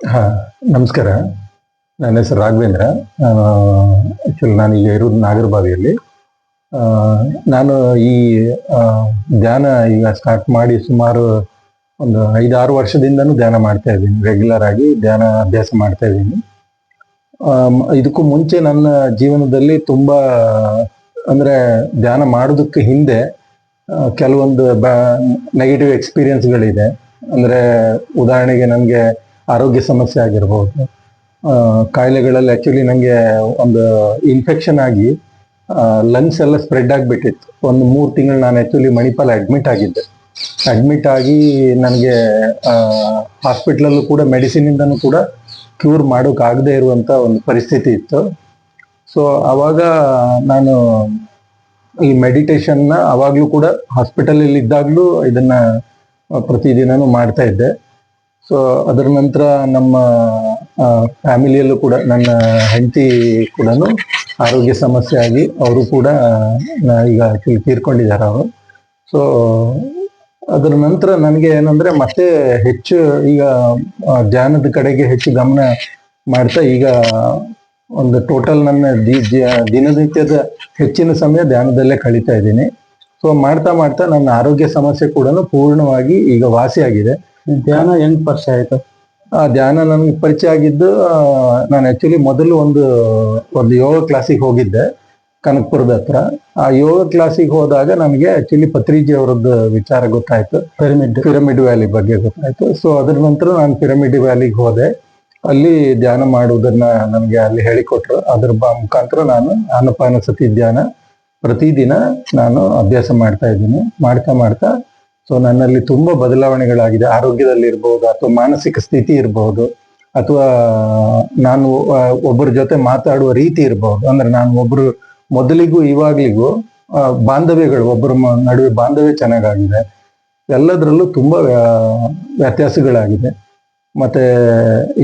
ಹಾ, ನಮಸ್ಕಾರ. ನನ್ನ ಹೆಸರು ರಾಘವೇಂದ್ರ. ನಾನು ಆ್ಯಕ್ಚುಲಿ ನಾನು ಈಗ ಇರೋದು ನಾಗರಬಾವಿಯಲ್ಲಿ ನಾನು ಈ ಧ್ಯಾನ ಈಗ ಸ್ಟಾರ್ಟ್ ಮಾಡಿ ಸುಮಾರು ಒಂದು ಐದಾರು ವರ್ಷದಿಂದನೂ ಧ್ಯಾನ ಮಾಡ್ತಾ ಇದ್ದೀನಿ. ರೆಗ್ಯುಲರ್ ಆಗಿ ಧ್ಯಾನ ಅಭ್ಯಾಸ ಮಾಡ್ತಾ ಇದ್ದೀನಿ. ಇದಕ್ಕೂ ಮುಂಚೆ ನನ್ನ ಜೀವನದಲ್ಲಿ ತುಂಬ, ಅಂದರೆ ಧ್ಯಾನ ಮಾಡೋದಕ್ಕೆ ಹಿಂದೆ ಕೆಲವೊಂದು ಬ ನೆಗೆಟಿವ್ ಎಕ್ಸ್ಪೀರಿಯನ್ಸ್ಗಳಿದೆ ಅಂದರೆ ಉದಾಹರಣೆಗೆ ನನಗೆ ಆರೋಗ್ಯ ಸಮಸ್ಯೆ ಆಗಿರ್ಬೋದು. ಕಾಯಿಲೆಗಳಲ್ಲಿ ಆ್ಯಕ್ಚುಲಿ ನನಗೆ ಒಂದು ಇನ್ಫೆಕ್ಷನ್ ಆಗಿ ಲಂಗ್ಸ್ ಎಲ್ಲ ಸ್ಪ್ರೆಡ್ ಆಗಿಬಿಟ್ಟಿತ್ತು. ಒಂದು ಮೂರು ತಿಂಗಳು ನಾನು ಆ್ಯಕ್ಚುಲಿ ಮಣಿಪಾಲ್ ಅಡ್ಮಿಟ್ ಆಗಿದ್ದೆ. ಅಡ್ಮಿಟ್ ಆಗಿ ನನಗೆ ಹಾಸ್ಪಿಟ್ಲಲ್ಲೂ ಕೂಡ ಮೆಡಿಸಿನಿಂದನೂ ಕೂಡ ಕ್ಯೂರ್ ಮಾಡೋಕ್ಕಾಗದೇ ಇರುವಂಥ ಒಂದು ಪರಿಸ್ಥಿತಿ ಇತ್ತು. ಸೊ ಆವಾಗ ನಾನು ಈ ಮೆಡಿಟೇಷನ್ನ ಆವಾಗಲೂ ಕೂಡ ಹಾಸ್ಪಿಟಲಲ್ಲಿ ಇದ್ದಾಗಲೂ ಇದನ್ನ ಪ್ರತಿದಿನನೂ ಮಾಡ್ತಾ ಇದ್ದೆ. ಸೊ ಅದರ ನಂತರ ನಮ್ಮ ಫ್ಯಾಮಿಲಿಯಲ್ಲೂ ಕೂಡ ನನ್ನ ಹೆಂಡತಿ ಕೂಡ ಆರೋಗ್ಯ ಸಮಸ್ಯೆ ಆಗಿ ಅವರು ಕೂಡ ಈಗ ತೀರ್ಕೊಂಡಿದ್ದಾರೆ ಅವರು. ಸೊ ಅದರ ನಂತರ ನನಗೆ ಏನಂದ್ರೆ ಮತ್ತೆ ಹೆಚ್ಚು ಈಗ ಧ್ಯಾನದ ಕಡೆಗೆ ಹೆಚ್ಚು ಗಮನ ಮಾಡ್ತಾ ಈಗ ಒಂದು ಟೋಟಲ್ ನನ್ನ ದಿನನಿತ್ಯದ ಹೆಚ್ಚಿನ ಸಮಯ ಧ್ಯಾನದಲ್ಲೇ ಕಳೀತಾ ಇದ್ದೀನಿ. ಸೊ ಮಾಡ್ತಾ ಮಾಡ್ತಾ ನನ್ನ ಆರೋಗ್ಯ ಸಮಸ್ಯೆ ಕೂಡ ಪೂರ್ಣವಾಗಿ ಈಗ ವಾಸಿಯಾಗಿದೆ. ಧ್ಯಾನ ಹೆಂಗ್ ಪರಿಚಯ ಆಯ್ತು? ಆ ಧ್ಯಾನ ನನಗೆ ಪರಿಚಯ ಆಗಿದ್ದು ನಾನು ಆಕ್ಚುಲಿ ಮೊದಲು ಒಂದು ಒಂದು ಯೋಗ ಕ್ಲಾಸಿಗೆ ಹೋಗಿದ್ದೆ ಕನಕಪುರದ ಹತ್ರ. ಆ ಯೋಗ ಕ್ಲಾಸಿಗೆ ಹೋದಾಗ ನಮಗೆ ಆಕ್ಚುಲಿ ಪತ್ರಿಜಿ ಅವರದ್ದು ವಿಚಾರ ಗೊತ್ತಾಯ್ತು. ಪಿರಮಿಡ್ ಪಿರಮಿಡ್ ವ್ಯಾಲಿ ಬಗ್ಗೆ ಗೊತ್ತಾಯ್ತು. ಸೊ ಅದ್ರ ನಂತರ ನಾನು ಪಿರಮಿಡ್ ವ್ಯಾಲಿಗೆ ಹೋದೆ. ಅಲ್ಲಿ ಧ್ಯಾನ ಮಾಡುವುದನ್ನ ನನಗೆ ಅಲ್ಲಿ ಹೇಳಿಕೊಟ್ರು. ಅದ್ರ ಮುಖಾಂತರ ನಾನು ಆನಪಾನ ಸತಿ ಧ್ಯಾನ ಪ್ರತಿದಿನ ನಾನು ಅಭ್ಯಾಸ ಮಾಡ್ತಾ ಇದ್ದೀನಿ. ಮಾಡ್ತಾ ಮಾಡ್ತಾ, ಸೊ ನನ್ನಲ್ಲಿ ತುಂಬಾ ಬದಲಾವಣೆಗಳಾಗಿದೆ. ಆರೋಗ್ಯದಲ್ಲಿ ಇರ್ಬೋದು, ಅಥವಾ ಮಾನಸಿಕ ಸ್ಥಿತಿ ಇರಬಹುದು ಅಥವಾ ನಾನು ಒಬ್ಬರ ಜೊತೆ ಮಾತಾಡುವ ರೀತಿ ಇರಬಹುದು ಅಂದ್ರೆ ನಾನು ಒಬ್ರು ಮೊದಲಿಗೂ ಇವಾಗ್ಲಿಗೂ ಬಾಂಧವ್ಯಗಳು, ಒಬ್ಬರ ನಡುವೆ ಬಾಂಧವ್ಯ ಚೆನ್ನಾಗಾಗಿದೆ. ಎಲ್ಲದರಲ್ಲೂ ತುಂಬಾ ವ್ಯಾ- ವ್ಯತ್ಯಾಸಗಳಾಗಿದೆ. ಮತ್ತೆ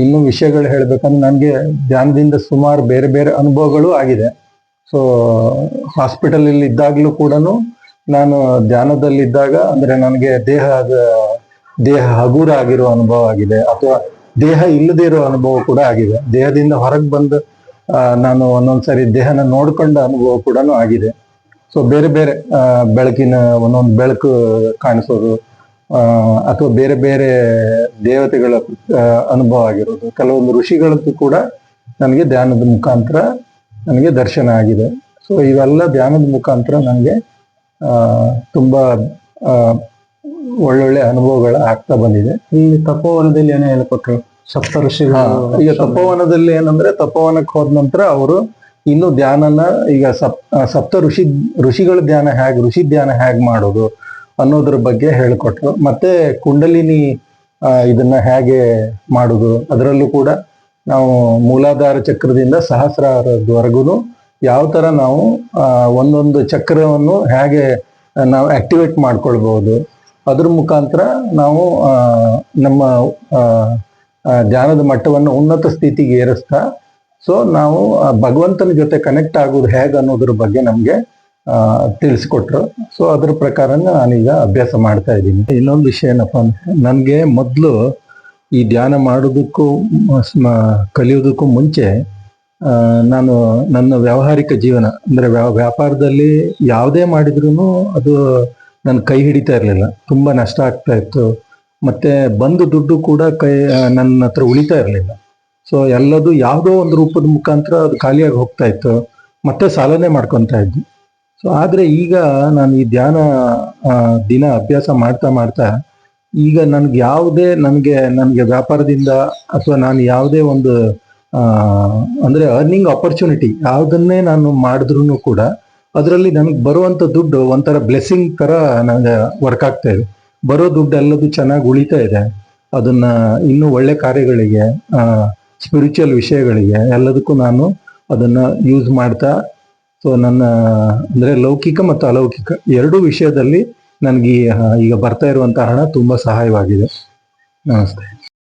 ಇನ್ನು ವಿಷಯಗಳು ಹೇಳ್ಬೇಕಂದ್ರೆ, ನನಗೆ ಧ್ಯಾನದಿಂದ ಸುಮಾರು ಬೇರೆ ಬೇರೆ ಅನುಭವಗಳು ಆಗಿದೆ. ಸೊ ಹಾಸ್ಪಿಟಲ್ ಅಲ್ಲಿ ಇದ್ದಾಗ್ಲೂ ಕೂಡ ನಾನು ಧ್ಯಾನದಲ್ಲಿದ್ದಾಗ, ಅಂದ್ರೆ ನನಗೆ ದೇಹದ ದೇಹ ಹಗುರ ಆಗಿರೋ ಅನುಭವ ಆಗಿದೆ. ಅಥವಾ ದೇಹ ಇಲ್ಲದೇ ಇರೋ ಅನುಭವ ಕೂಡ ಆಗಿದೆ. ದೇಹದಿಂದ ಹೊರಗೆ ಬಂದು ನಾನು ಒಂದೊಂದ್ಸರಿ ದೇಹನ ನೋಡ್ಕೊಂಡ ಅನುಭವ ಕೂಡ ಆಗಿದೆ. ಸೊ ಬೇರೆ ಬೇರೆ ಬೆಳಕಿನ ಒಂದೊಂದು ಬೆಳಕು ಕಾಣಿಸೋದು ಅಥವಾ ಬೇರೆ ಬೇರೆ ದೇವತೆಗಳ ಅನುಭವ ಆಗಿರೋದು. ಕೆಲವೊಂದು ಋಷಿಗಳದ್ದು ಕೂಡ ನನಗೆ ಧ್ಯಾನದ ಮುಖಾಂತರ ನನಗೆ ದರ್ಶನ ಆಗಿದೆ. ಸೊ ಇವೆಲ್ಲ ಧ್ಯಾನದ ಮುಖಾಂತರ ನನಗೆ ತುಂಬ ಒಳ್ಳೊಳ್ಳೆ ಅನುಭವಗಳು ಆಗ್ತಾ ಬಂದಿದೆ. ಇಲ್ಲಿ ತಪೋವನದಲ್ಲಿ ಏನೋ ಹೇಳ್ಕೊಟ್ರು ಸಪ್ತ ಋಷಿಗಳು ಈಗ ತಪೋವನದಲ್ಲಿ ಏನಂದ್ರೆ ತಪೋವನಕ್ಕೆ ಹೋದ ನಂತರ ಅವರು ಇನ್ನು ಧ್ಯಾನನ ಈಗ ಸಪ್ ಸಪ್ತ ಋಷಿ ಋಷಿಗಳ ಧ್ಯಾನ ಹೇಗೆ ಋಷಿ ಧ್ಯಾನ ಹೇಗೆ ಮಾಡೋದು ಅನ್ನೋದ್ರ ಬಗ್ಗೆ ಹೇಳ್ಕೊಟ್ರು. ಮತ್ತೆ ಕುಂಡಲಿನಿ ಇದನ್ನ ಹೇಗೆ ಮಾಡೋದು ಅದರಲ್ಲೂ ಕೂಡ ನಾವು ಮೂಲಾಧಾರ ಚಕ್ರದಿಂದ ಸಹಸ್ರಾರದವರೆಗೂ ಯಾವ ತರ ನಾವು ಒಂದೊಂದು ಚಕ್ರವನ್ನು ಹೇಗೆ ನಾವು ಆಕ್ಟಿವೇಟ್ ಮಾಡ್ಕೊಳ್ಬಹುದು ಅದ್ರ ಮುಖಾಂತರ ನಾವು ನಮ್ಮ ಜ್ಞಾನದ ಮಟ್ಟವನ್ನು ಉನ್ನತ ಸ್ಥಿತಿಗೆ ಏರಿಸ್ತಾ, ಸೊ ನಾವು ಭಗವಂತನ ಜೊತೆ ಕನೆಕ್ಟ್ ಆಗೋದು ಹೇಗೆ ಅನ್ನೋದ್ರ ಬಗ್ಗೆ ನಮಗೆ ತಿಳಿಸ್ಕೊಟ್ರು. ಸೊ ಅದ್ರ ಪ್ರಕಾರ ನಾನೀಗ ಅಭ್ಯಾಸ ಮಾಡ್ತಾ ಇದ್ದೀನಿ. ಇನ್ನೊಂದು ವಿಷಯ ಏನಪ್ಪ ಅಂದ್ರೆ, ನನಗೆ ಮೊದಲು ಈ ಧ್ಯಾನ ಮಾಡೋದಕ್ಕೂ ಕಲಿಯೋದಕ್ಕೂ ಮುಂಚೆ ನಾನು ನನ್ನ ವ್ಯಾವಹಾರಿಕ ಜೀವನ, ಅಂದರೆ ವ್ಯಾ- ವ್ಯಾಪಾರದಲ್ಲಿ ಯಾವುದೇ ಮಾಡಿದ್ರೂ ಅದು ನನ್ನ ಕೈ ಹಿಡಿತಾ ಇರಲಿಲ್ಲ. ತುಂಬ ನಷ್ಟ ಆಗ್ತಾ ಇತ್ತು. ಮತ್ತು ಬಂದ ದುಡ್ಡು ಕೂಡ ಕೈ ನನ್ನ ಹತ್ರ ಉಳಿತಾ ಇರಲಿಲ್ಲ. ಸೊ ಎಲ್ಲದು ಯಾವುದೋ ಒಂದು ರೂಪದ ಮುಖಾಂತರ ಅದು ಖಾಲಿಯಾಗಿ ಹೋಗ್ತಾ ಇತ್ತು. ಮತ್ತೆ ಸಾಲನೇ ಮಾಡ್ಕೊತಾ ಇದ್ವಿ ಸೊ ಆದರೆ ಈಗ ನಾನು ಈ ಧ್ಯಾನ ದಿನ ಅಭ್ಯಾಸ ಮಾಡ್ತಾ ಮಾಡ್ತಾ ಈಗ ನನ್ಗೆ ಯಾವುದೇ ನನಗೆ ನನಗೆ ವ್ಯಾಪಾರದಿಂದ ಅಥವಾ ನಾನು ಯಾವುದೇ ಒಂದು ಅಂದ್ರೆ ಅರ್ನಿಂಗ್ ಆಪರ್ಚುನಿಟಿ ಯಾವುದನ್ನೇ ನಾನು ಮಾಡಿದ್ರು ಕೂಡ ಅದರಲ್ಲಿ ನನಗೆ ಬರುವಂತ ದುಡ್ಡು ಒಂಥರ ಬ್ಲೆಸ್ಸಿಂಗ್ ತರ ನನಗೆ ವರ್ಕ್ ಆಗ್ತಾ ಇದೆ. ಬರೋ ದುಡ್ಡು ಎಲ್ಲದು ಚೆನ್ನಾಗಿ ಉಳಿತಾ ಇದೆ. ಅದನ್ನ ಇನ್ನೂ ಒಳ್ಳೆ ಕಾರ್ಯಗಳಿಗೆ ಸ್ಪಿರಿಚುವಲ್ ವಿಷಯಗಳಿಗೆ ಎಲ್ಲದಕ್ಕೂ ನಾನು ಅದನ್ನ ಯೂಸ್ ಮಾಡ್ತಾ, ಸೊ ನನ್ನ, ಅಂದ್ರೆ ಲೌಕಿಕ ಮತ್ತು ಅಲೌಕಿಕ ಎರಡೂ ವಿಷಯದಲ್ಲಿ ನನಗೆ ಈಗ ಬರ್ತಾ ಇರುವಂತಹ ಹಣ ತುಂಬಾ ಸಹಾಯವಾಗಿದೆ. ನಮಸ್ತೆ.